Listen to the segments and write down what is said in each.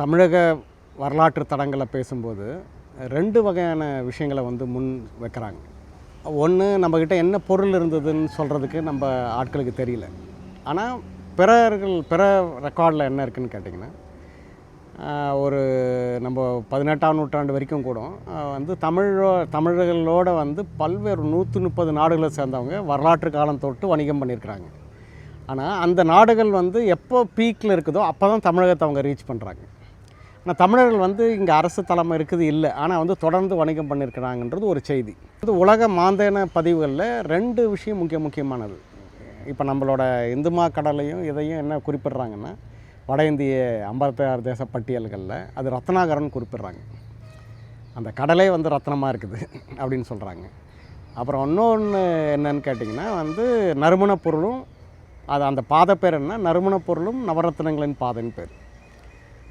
தமிழக வரலாற்று தடங்களை பேசும்போது ரெண்டு வகையான விஷயங்களை வந்து முன் வைக்கிறாங்க. ஒன்று நம்மக்கிட்ட என்ன பொருள் இருந்ததுன்னு சொல்கிறதுக்கு நம்ம ஆட்களுக்கு தெரியல. ஆனால் பிறர்கள் பிற ரெக்கார்டில் என்ன இருக்குதுன்னு கேட்டிங்கன்னா ஒரு நம்ம பதினெட்டாம் நூற்றாண்டு வரைக்கும் கூட வந்து தமிழோ தமிழர்களோட வந்து பல்வேறு நூற்றி முப்பது நாடுகளை சேர்ந்தவங்க வரலாற்று காலம் தொட்டு வணிகம் பண்ணியிருக்கிறாங்க. ஆனால் அந்த நாடுகள் வந்து எப்போ பீக்கில் இருக்குதோ அப்போ தான் தமிழகத்தை அவங்க ரீச் பண்ணுறாங்க ஆனால் தமிழர்கள் வந்து இங்கே அரசு தலைமை இருக்குது இல்லை. ஆனால் வந்து தொடர்ந்து வணிகம் பண்ணியிருக்கிறாங்கன்றது ஒரு செய்தி. இது உலக மாந்தேன பதிவுகளில் ரெண்டு விஷயம் முக்கிய முக்கியமானது. இப்போ நம்மளோட இந்துமா கடலையும் இதையும் என்ன குறிப்பிடுறாங்கன்னா வட இந்திய ஐம்பத்தாறு தேச பட்டியல்களில் அது ரத்னாகரன் குறிப்பிடுறாங்க. அந்த கடலே வந்து ரத்னமாக இருக்குது அப்படின்னு சொல்கிறாங்க அப்புறம் இன்னொன்று என்னன்னு கேட்டிங்கன்னா வந்து நறுமணப் பொருளும் அது அந்த பாதை பேர் என்ன? நறுமணப் பொருளும் நவரத்னங்களின் பாதைன்னு பேர்.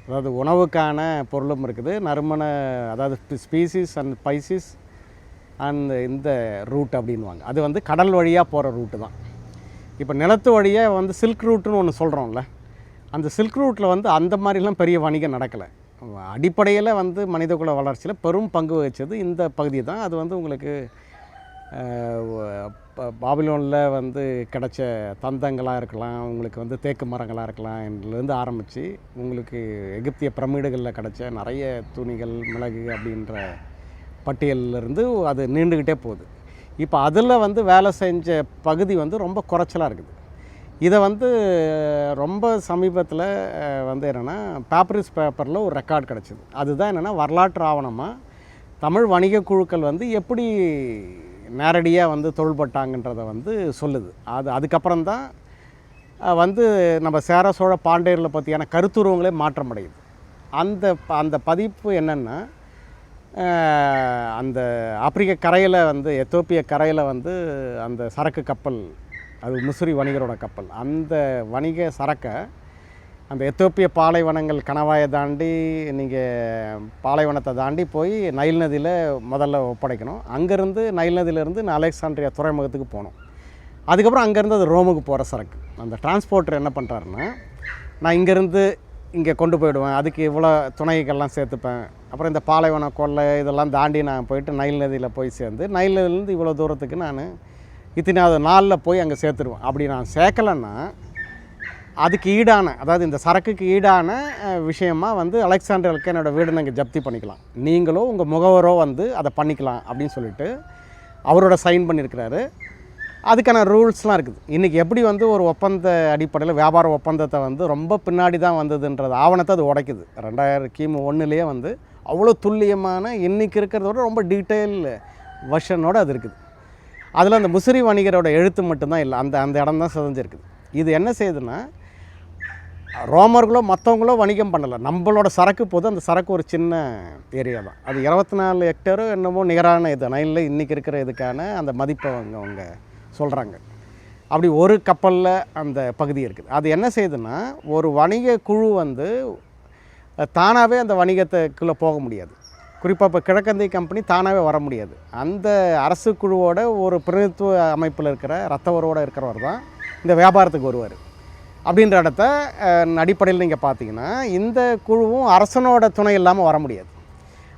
அதாவது உணவுக்கான பொருளும் இருக்குது. நறுமண அதாவது ஸ்பீசிஸ் அண்ட் ஸ்பைசிஸ் அண்ட் இந்த ரூட் அப்படின்வாங்க அது வந்து கடல் வழியாக போகிற ரூட்டு தான். இப்போ நிலத்து வழியாக வந்து சில்க் ரூட்டுன்னு ஒன்று சொல்கிறோம்ல அந்த சில்க் ரூட்டில் வந்து அந்த மாதிரிலாம் பெரிய வணிகம் நடக்கலை. அடிப்படையில் வந்து மனிதகுல வளர்ச்சியில் பெரும் பங்கு வகிச்சது இந்த பகுதி தான். அது வந்து உங்களுக்கு பாபிலோனில் வந்து கிடைச்ச தந்தங்களாக இருக்கலாம் உங்களுக்கு வந்து தேக்கு மரங்களாக இருக்கலாம் இதுலேருந்து ஆரம்பித்து உங்களுக்கு எகிப்திய பிரமிடுகளில் கிடைச்ச நிறைய துணிகள் மிளகு அப்படின்ற பட்டியலிருந்து அது நீண்டுக்கிட்டே போகுது. இப்போ அதில் வந்து வேலை செஞ்ச பகுதி வந்து ரொம்ப குறைச்சலாக இருக்குது. இதை வந்து ரொம்ப சமீபத்தில் வந்து என்னென்னா பேப்பரிஸ் பேப்பரில் ஒரு ரெக்கார்ட் கிடச்சிது. அதுதான் என்னென்னா வரலாற்று ஆவணமாக தமிழ் வணிக குழுக்கள் வந்து எப்படி நேரடியாக வந்து தொழில்பட்டாங்கன்றதை வந்து சொல்லுது. அது அதுக்கப்புறம் தான் வந்து நம்ம சேர சோழ பாண்டியர்களை பற்றியான கருத்துருவங்களே மாற்றம் அடையுது அந்த ப- அந்த பதிப்பு என்னென்னா அந்த ஆப்பிரிக்க கரையில் வந்து எத்தோப்பிய கரையில் வந்து அந்த சரக்கு கப்பல் அது முசிறி வணிகரோட கப்பல். அந்த வணிக சரக்கை அந்த எத்தோப்பிய பாலைவனங்கள் கணவாயை தாண்டி நீங்கள் பாலைவனத்தை தாண்டி போய் நைல் நதியில் முதல்ல ஒப்படைக்கணும். அங்கேருந்து நைல் நதியிலேருந்து நான் அலெக்சாண்ட்ரியா துறைமுகத்துக்கு போகணும். அதுக்கப்புறம் அங்கேருந்து அது ரோமுக்கு போகிற சரக்கு. அந்த டிரான்ஸ்போர்ட்டர் என்ன பண்ணுறாருன்னா நான் இங்கேருந்து இங்கே கொண்டு போயிடுவேன். அதுக்கு இவ்வளோ துணைகள்லாம் சேர்த்துப்பேன். அப்புறம் இந்த பாலைவன கொள்ளை இதெல்லாம் தாண்டி நான் போயிட்டு நைல் நதியில் போய் சேர்ந்து நைல் நதியிலேருந்து இவ்வளோ தூரத்துக்கு நான் இத்தனாவது நாளில் போய் அங்கே சேர்த்துருவேன். அப்படி நான் சேர்க்கலைன்னா அதுக்கு ஈடான அதாவது இந்த சரக்குக்கு ஈடான விஷயமாக விஷயமா வந்து அலெக்சாண்டர் என்னோட வீடு நீங்கள் ஜப்தி பண்ணிக்கலாம். நீங்களோ உங்கள் முகவரோ வந்து அதை பண்ணிக்கலாம் அப்படின்னு சொல்லிட்டு அவரோட சைன் பண்ணியிருக்கிறாரு அதுக்கான ரூல்ஸ்லாம் இருக்குது. இன்றைக்கி எப்படி வந்து ஒரு ஒப்பந்த அடிப்படையில் வியாபார ஒப்பந்தத்தை வந்து ரொம்ப பின்னாடி தான் வந்ததுன்றது ஆவணத்தை அது உடைக்குது. ரெண்டாயிரம் கிமு ஒன்றுலேயே வந்து அவ்வளோ துல்லியமான இன்றைக்கி இருக்கிறதோட ரொம்ப டீட்டெயில் வெர்ஷனோடு அது இருக்குது. அதில் அந்த முசிறி வணிகரோட எழுத்து மட்டும்தான் இல்லை அந்த அந்த இடம் தான் சிதஞ்சிருக்குது. இது என்ன செய்யுதுன்னா ரோமர்களோ மற்றவங்களோ வணிகம் பண்ணலை. நம்மளோட சரக்கு போது அந்த சரக்கு ஒரு சின்ன ஏரியா தான். அது இருபத்தி நாலு ஹெக்டரும் என்னமோ நிகரான இது. நைலில் இன்றைக்கி இருக்கிற இதுக்கான அந்த மதிப்பை அவங்க அவங்க சொல்கிறாங்க அப்படி ஒரு கப்பலில் அந்த பகுதி இருக்குது. அது என்ன செய்யுதுன்னா ஒரு வணிக குழு வந்து தானாகவே அந்த வணிகத்துக்குள்ளே போக முடியாது. குறிப்பாக இப்போ கிழக்கந்தை கம்பெனி தானாகவே வர முடியாது. அந்த அரசு குழுவோட ஒரு பிரதித்துவ அமைப்பில் இருக்கிற ரத்தவரோடு இருக்கிறவர் தான் இந்த வியாபாரத்துக்கு வருவார். அப்படின்ற இடத்த அடிப்படையில் நீங்கள் பார்த்தீங்கன்னா இந்த குழுவும் அரசனோட துணை இல்லாமல் வர முடியாது.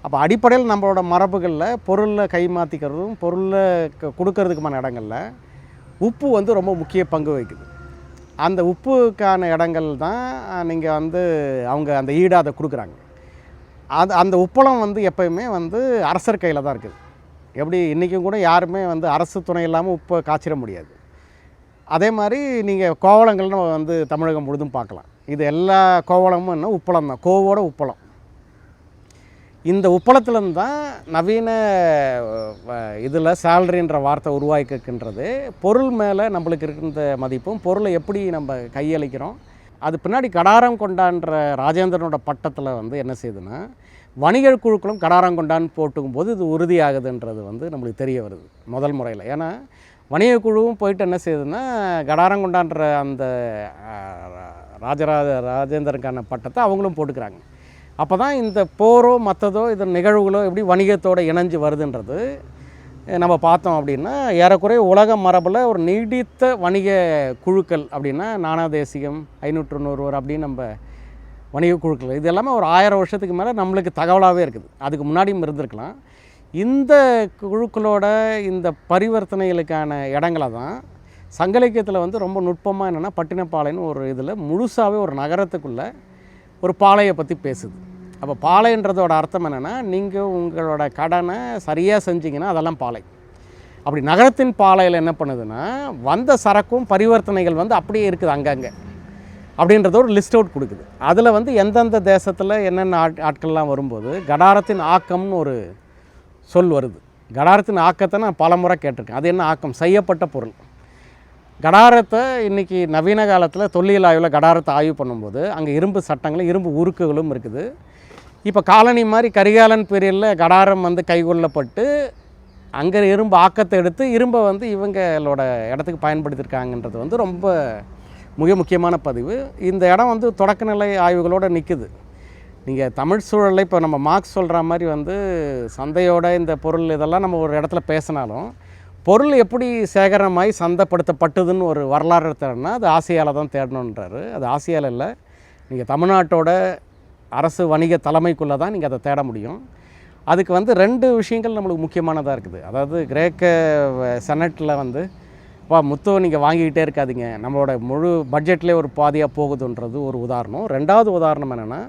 அப்போ அடிப்படையில் நம்மளோட மரபுகளில் பொருளை கை மாற்றிக்கிறதும் பொருளை க- கொடுக்கறதுக்குமான இடங்களில் உப்பு வந்து ரொம்ப முக்கிய பங்கு வகிக்குது. அந்த உப்புக்கான இடங்கள் தான் நீங்கள் வந்து அவங்க அந்த ஈடாக அதை கொடுக்குறாங்க. அது அந்த உப்பளம் வந்து எப்பயுமே வந்து அரசர் கையில் தான் இருக்குது. எப்படி இன்றைக்கும் கூட யாருமே வந்து அரசு துணை இல்லாமல் உப்பை காய்ச்சிட முடியாது. அதே மாதிரி நீங்கள் கோவளங்கள்னு வந்து தமிழகம் முழுதும் பார்க்கலாம். இது எல்லா கோவளமும் என்ன? உப்பளம் தான். கோவோட உப்பளம். இந்த உப்பளத்துலேருந்து தான் நவீன இதில் சேலரின்ற வார்த்தை உருவாக்கிக்கின்றது பொருள் மேலே நம்மளுக்கு இருக்கின்ற மதிப்பும் பொருளை எப்படி நம்ம கையளிக்கிறோம்? அது பின்னாடி கடாரம் கொண்டான்ற ராஜேந்திரனோட பட்டத்தில் வந்து என்ன செய்யுதுன்னா வணிகர் குழுக்களும் கடாரம் கொண்டான்னு போட்டுக்கும் போது இது உறுதியாகுதுன்றது வந்து நம்மளுக்கு தெரிய வருது முதல் முறையில். ஏன்னா வணிக குழுவும் போயிட்டு என்ன செய்யுதுன்னா கடாரங்குண்டான்ற அந்த ராஜராஜ ராஜேந்திரனுக்கான பட்டத்தை அவங்களும் போட்டுக்கிறாங்க. அப்போ தான் இந்த போரோ மற்றதோ இது நிகழ்வுகளோ எப்படி வணிகத்தோடு இணைஞ்சு வருதுன்றது நம்ம பார்த்தோம் அப்படின்னா ஏறக்குறைய உலக மரபில் ஒரு நீடித்த வணிக குழுக்கள் அப்படின்னா நானா தேசியம் ஐநூற்று நூறுவர் அப்படின்னு நம்ம வணிக குழுக்கள். இது எல்லாமே ஒரு ஆயிரம் வருஷத்துக்கு மேலே நம்மளுக்கு தகவலாகவே இருக்குது. அதுக்கு முன்னாடியும் இருந்திருக்கலாம். இந்த குழுக்களோட இந்த பரிவர்த்தனைகளுக்கான இடங்களை தான் சங்க இலக்கியத்தில் வந்து ரொம்ப நுட்பமாக என்னென்னா பட்டினப்பாளையன்னு ஒரு இதில் முழுசாகவே ஒரு நகரத்துக்குள்ளே ஒரு பாளையை பற்றி பேசுது. அப்போ பாளைன்றதோட அர்த்தம் என்னென்னா நீங்கள் உங்களோட கடனை சரியாக செஞ்சீங்கன்னா அதெல்லாம் பாலை அப்படி நகரத்தின் பாளையில் என்ன பண்ணுதுன்னா வந்த சரக்கும் பரிவர்த்தனைகள் வந்து அப்படியே இருக்குது அங்கங்கே அப்படின்றத ஒரு லிஸ்ட் அவுட் கொடுக்குது. அதில் வந்து எந்தெந்த தேசத்தில் என்னென்ன ஆட் ஆட்கள்லாம் வரும்போது கடாரத்தின் ஆக்கம்னு ஒரு சொல் வருது. கடாரத்தின் ஆக்கத்தை நான் பல முறை கேட்டிருக்கேன். அது என்ன ஆக்கம்? செய்யப்பட்ட பொருள். கடாரத்தை இன்றைக்கி நவீன காலத்தில் தொல்லியல் ஆய்வில் கடாரத்தை ஆய்வு பண்ணும்போது அங்கே இரும்பு சட்டங்களும் இரும்பு உருக்குகளும் இருக்குது. இப்போ காலனி மாதிரி கரிகாலன் பீரியடில் கடாரம் வந்து கைகொள்ளப்பட்டு அங்கே இரும்பு ஆக்கத்தை எடுத்து இரும்பை வந்து இவங்களோட இடத்துக்கு பயன்படுத்தியிருக்காங்கன்றது வந்து ரொம்ப மிக முக்கியமான பதிவு. இந்த இடம் வந்து தொடக்கநிலை ஆய்வுகளோடு நிற்குது நீங்கள் தமிழ் சூழலில் இப்போ நம்ம மார்க்ஸ் சொல்கிற மாதிரி வந்து சந்தையோட இந்த பொருள் இதெல்லாம் நம்ம ஒரு இடத்துல பேசினாலும் பொருள் எப்படி சேகரமாகி சந்தைப்படுத்தப்பட்டதுன்னு ஒரு வரலாறு தேடனா அது ஆசியாவில் தான் தேடணுன்றாரு அது ஆசியாவில் இல்லை. நீங்கள் தமிழ்நாட்டோட அரசு வணிக தலைமைக்குள்ளே தான் நீங்கள் அதை தேட முடியும். அதுக்கு வந்து ரெண்டு விஷயங்கள் நம்மளுக்கு முக்கியமானதாக இருக்குது. அதாவது கிரேக்க செனட்டில் வந்து வா முத்தம் நீங்கள் வாங்கிக்கிட்டே இருக்காதீங்க. நம்மளோட முழு பட்ஜெட்லேயே ஒரு பாதியாக போகுதுன்றது ஒரு உதாரணம். ரெண்டாவது உதாரணம் என்னென்னா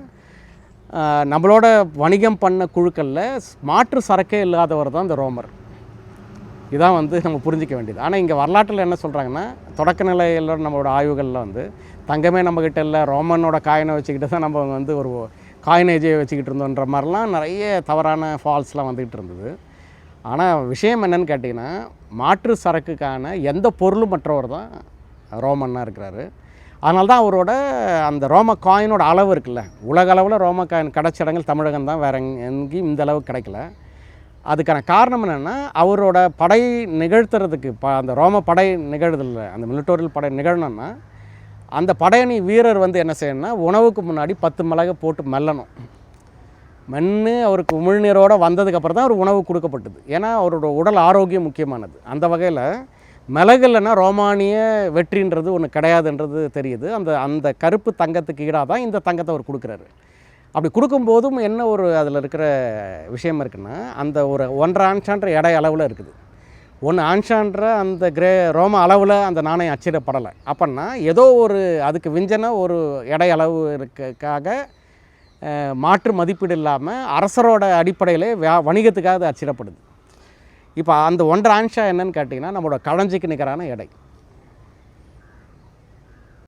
நம்மளோட வணிகம் பண்ண குழுக்களில் மாற்று சரக்கே இல்லாதவர் தான் இந்த ரோமர். இதான் வந்து நம்ம புரிஞ்சிக்க வேண்டியது. ஆனால் இங்கே வரலாற்றில் என்ன சொல்கிறாங்கன்னா தொடக்க நிலையில் நம்மளோட ஆய்வுகளில் வந்து தங்கமே நம்மக்கிட்ட இல்லை ரோமனோட காயினை வச்சுக்கிட்டு தான் நம்ம வந்து ஒரு காயினேஜை வச்சுக்கிட்டு இருந்தோன்ற மாதிரிலாம் நிறைய தவறான ஃபால்ஸ்லாம் வந்துக்கிட்டு இருந்தது. ஆனால் விஷயம் என்னன்னு கேட்டிங்கன்னா மாற்று சரக்குக்கான எந்த பொருளும் மற்றவர் தான் ரோமன்னாக இருக்கிறாரு. அதனால தான் அவரோட அந்த ரோம காயினோட அளவு இருக்குல்ல. உலக அளவில் ரோம காயின் கிடைச்ச இடங்கள் தமிழகம் தான் வேறு எங்கேயும் இந்த அளவுக்கு கிடைக்கல. அதுக்கான காரணம் என்னென்னா அவரோட படை நிகழ்த்துறதுக்கு ப அந்த ரோம படை நிகழ்தல அந்த மிலிட்டோரியல் படை நிகழணும்னா அந்த படையணி வீரர் வந்து என்ன செய்யணும்னா உணவுக்கு முன்னாடி பத்து மிளகை போட்டு மெல்லணும். மென்று அவருக்கு உமிழ்நீரோடு வந்ததுக்கப்புறம் தான் அவர் உணவு கொடுக்கப்பட்டது. ஏன்னா அவரோட உடல் ஆரோக்கியம் முக்கியமானது. அந்த வகையில் மிளகுலன்னா ரோமானிய வெற்றின்றது ஒன்று கிடையாதுன்றது தெரியுது. அந்த அந்த கருப்பு தங்கத்துக்கு ஈடாக தான் இந்த தங்கத்தை அவர் கொடுக்குறாரு. அப்படி கொடுக்கும்போதும் என்ன ஒரு அதில் இருக்கிற விஷயம் இருக்குன்னா அந்த ஒரு ஒன்றரை ஆன்ஷான்ற எடை அளவில் இருக்குது. ஒன்று ஆன்ஷான்ற அந்த கிரே ரோம அளவில் அந்த நாணயம் அச்சிடப்படலை. அப்படின்னா ஏதோ ஒரு அதுக்கு விஞ்சன ஒரு எடை அளவு இருக்கக்காக மாற்று மதிப்பீடு இல்லாமல் அரசரோட அடிப்படையிலே வியா வணிகத்துக்காக அது அச்சிடப்படுது. இப்போ அந்த ஒன்றரை ஆன்ஷா என்னன்னு கேட்டிங்கன்னா நம்மளோட களஞ்சிக்கு நிற்கிறான எடை.